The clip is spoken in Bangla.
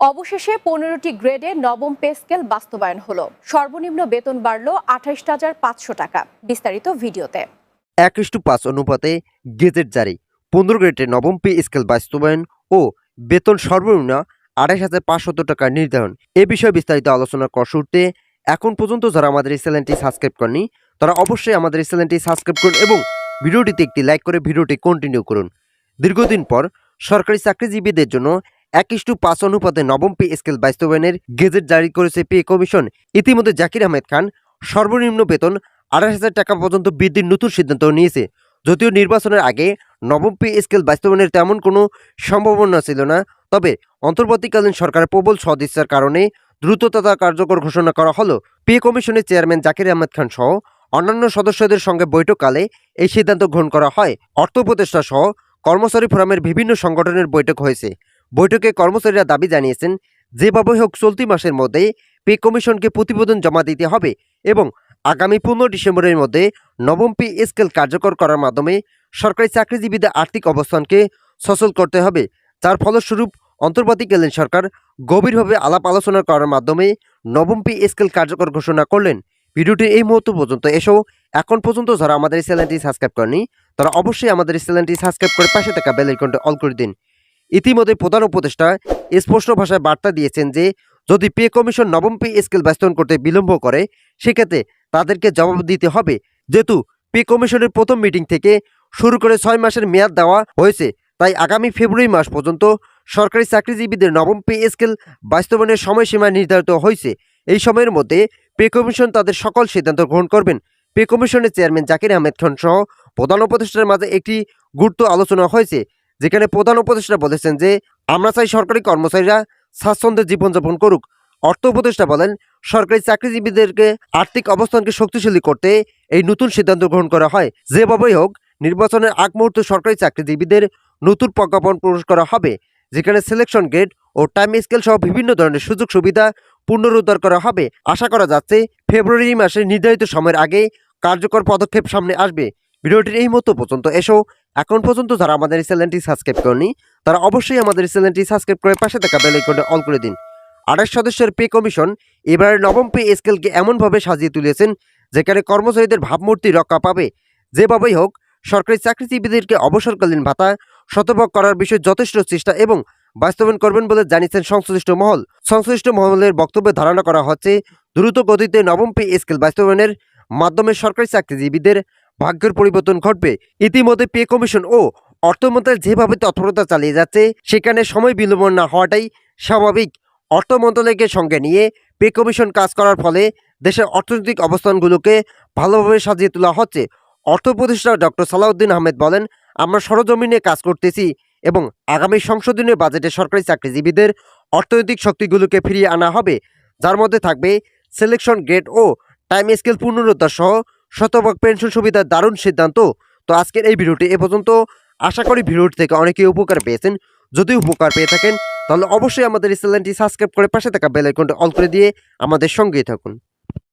অবশেষে পনেরোটি গ্রেডে নবম পে স্কেল বাস্তবায়ন হলো। সর্বনিম্ন বেতন বাড়ল আঠাইশ হাজার পাঁচশো টাকা। বিস্তারিত ভিডিওতে। এক ইস্টু পাঁচ অনুপাতে গেজেট জারি। পনেরো গ্রেডে নবম পে স্কেল বাস্তবায়ন ও বেতন সর্বনিম্ন আড়াইশ হাজার পাঁচশত টাকা নির্ধারণ। এ বিষয়ে বিস্তারিত আলোচনা শুরুতে এখন পর্যন্ত যারা আমাদের এই চ্যানেলটি সাবস্ক্রাইব করেনি তারা অবশ্যই আমাদের এই চ্যানেলটি সাবস্ক্রাইব করুন এবং ভিডিওটিতে একটি লাইক করে ভিডিওটি কন্টিনিউ করুন। দীর্ঘদিন পর সরকারি চাকরিজীবীদের জন্য এক ইস্টু পাঁচ অনুপাতে নবম পে স্কেল বাস্তবায়নের গেজেট জারি করেছে পে কমিশন। ইতিমধ্যে জাকির আহমেদ খান সর্বনিম্ন বেতন আড়াই হাজার টাকা পর্যন্ত বৃদ্ধির নতুন সিদ্ধান্ত নিয়েছে। যদিও নির্বাচনের আগে নবম পে স্কেল বাস্তবায়নের তেমন কোনো সম্ভাবনা ছিল না, তবে অন্তর্বর্তীকালীন সরকারের প্রবল সদিচ্ছার কারণে দ্রুত তথা কার্যকর ঘোষণা করা হলো। পে কমিশনের চেয়ারম্যান জাকির আহমেদ খান সহ অন্যান্য সদস্যদের সঙ্গে বৈঠককালে এই সিদ্ধান্ত গ্রহণ করা হয়। অর্থ উপদেষ্টা সহ কর্মচারী ফোরামের বিভিন্ন সংগঠনের বৈঠক হয়েছে। বৈঠকে কর্মচারীরা দাবি জানিয়েছেন, যেভাবে হোক চলতি মাসের মধ্যে পে কমিশনকে প্রতিবেদন জমা দিতে হবে এবং আগামী পনেরো ডিসেম্বরের মধ্যে নবম পে স্কেল কার্যকর করার মাধ্যমে সরকারি চাকরিজীবীদের আর্থিক অবস্থানকে সচল করতে হবে। যার ফলস্বরূপ অন্তর্বর্তীকালীন সরকার গভীরভাবে আলাপ আলোচনা করার মাধ্যমে নবম পে স্কেল কার্যকর ঘোষণা করলেন। ভিডিওটি এই মুহূর্ত পর্যন্ত এসেও এখন পর্যন্ত যারা আমাদের এই চ্যানেলটি সাবস্ক্রাইব করেনি তারা অবশ্যই আমাদের এই চ্যানেলটি সাবস্ক্রাইব করে পাশে থাকা বেল আইকনটি অল করে দিন। ইতিমধ্যে প্রধান উপদেষ্টা স্পষ্ট ভাষায় বার্তা দিয়েছেন যে, যদি পে কমিশন নবম পে স্কেল বাস্তবায়ন করতে বিলম্ব করে, সেক্ষেত্রে তাদেরকে জবাব দিতে হবে। যেহেতু পে কমিশনের প্রথম মিটিং থেকে শুরু করে ছয় মাসের মেয়াদ দেওয়া হয়েছে, তাই আগামী ফেব্রুয়ারি মাস পর্যন্ত সরকারি চাকরিজীবীদের নবম পে স্কেল বাস্তবায়নের সময়সীমা নির্ধারিত হয়েছে। এই সময়ের মধ্যে পে কমিশন তাদের সকল সিদ্ধান্ত গ্রহণ করবেন। পে কমিশনের চেয়ারম্যান জাকির আহমেদ খান সহ প্রধান উপদেষ্টার মাঝে একটি গুরুত্ব আলোচনা হয়েছে। যেখানে প্রধান উপদেষ্টা বলেছেন যে, আমরা চাই সরকারি কর্মচারীরা স্বাচ্ছন্দ্যে জীবনযাপন করুক। অর্থ উপদেষ্টা বলেন, সরকারি চাকরিজীবীদেরকে আর্থিক অবস্থানকে শক্তিশালী করতে এই নতুন সিদ্ধান্ত গ্রহণ করা হয়। যেভাবেই হোক, নির্বাচনের আগ মুহূর্তে সরকারি চাকরিজীবীদের নতুন প্রজ্ঞাপন প্রকাশ করা হবে, যেখানে সিলেকশন গেট ও টাইম স্কেল সহ বিভিন্ন ধরনের সুযোগ সুবিধা পুনরুদ্ধার করা হবে। আশা করা যাচ্ছে, ফেব্রুয়ারি মাসে নির্ধারিত সময়ের আগে কার্যকর পদক্ষেপ সামনে আসবে। ভিডিওটির এই মতো পর্যন্ত এসো। এখন পর্যন্ত যারা আমাদের চ্যানেলটি সাবস্ক্রাইব করেনি তারা অবশ্যই আমাদের চ্যানেলটি সাবস্ক্রাইব করে পাশে থাকা বেল আইকনটি অল করে দিন। আঠাশ সদস্যের পে কমিশন এবারের নবম পে স্কেলকে এমনভাবে সাজিয়ে তুলেছেন, যেখানে কর্মচারীদের ভাবমূর্তি রক্ষা পাবে। যেভাবেই হোক, সরকারি চাকরিজীবীদেরকে অবসরকালীন ভাতা শতভাগ করার বিষয়ে যথেষ্ট চেষ্টা এবং বাস্তবায়ন করবেন বলে জানিয়েছেন সংশ্লিষ্ট মহল। সংশ্লিষ্ট মহলের বক্তব্যে ধারণা করা হচ্ছে, দ্রুত গতিতে নবম পে স্কেল বাস্তবায়নের মাধ্যমে সরকারি চাকরিজীবীদের ভাগ্যের পরিবর্তন ঘটবে। ইতিমধ্যে পে কমিশন ও অর্থমন্ত্রণালয় যেভাবে তৎপরতা চালিয়ে যাচ্ছে, সেখানে সময় বিলম্ব না হওয়াটাই স্বাভাবিক। অর্থ মন্ত্রণালয়কে সঙ্গে নিয়ে পে কমিশন কাজ করার ফলে দেশের অর্থনৈতিক অবস্থানগুলোকে ভালোভাবে সাজিয়ে তোলা হচ্ছে। অর্থ উপদেষ্টা ডক্টর সালাউদ্দিন আহমেদ বলেন, আমরা সরজমিনে কাজ করতেছি এবং আগামী সংশোধনীয় বাজেটে সরকারি চাকরিজীবীদের অর্থনৈতিক শক্তিগুলোকে ফিরিয়ে আনা হবে। যার মধ্যে থাকবে সিলেকশন গ্রেড ও টাইম স্কেল পুনরুদ্ধার সহ শতভাগ পেনশন সুবিধার দারুণ সিদ্ধান্ত। তো আজকের এই ভিডিওটি এ পর্যন্ত। আশা করি ভিডিওটি থেকে অনেকে উপকার পেয়েছেন। যদি উপকার পেয়ে থাকেন, তাহলে অবশ্যই আমাদের এই চ্যানেলটি সাবস্ক্রাইব করে পাশে থাকা বেল আইকনটি অল করে দিয়ে আমাদের সঙ্গেই থাকুন।